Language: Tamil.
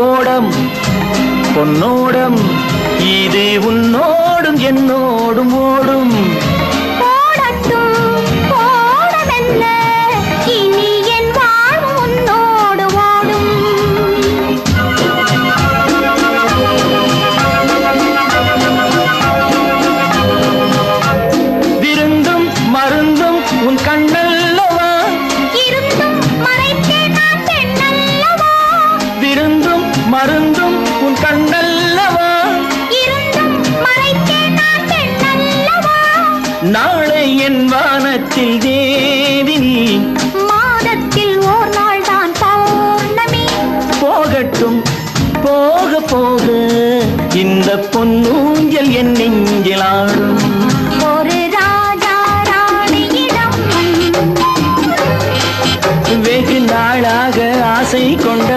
ஓடம் பொன்னோடம் இது உன்னோடும் என்னோடும் ஓடும். மருந்தும் உன் கண்ணல்லவா? நாளை என் வானத்தில் தேவி மாதத்தில் ஓர் நாள் தான் பௌர்ணமி. போகட்டும் போக போக. இந்த பொன்னூஞ்சல் என் நெஞ்சில் ஆடும் ஒரு ராஜா ராணியிடம். வெகு நாளாக ஆசை கொண்ட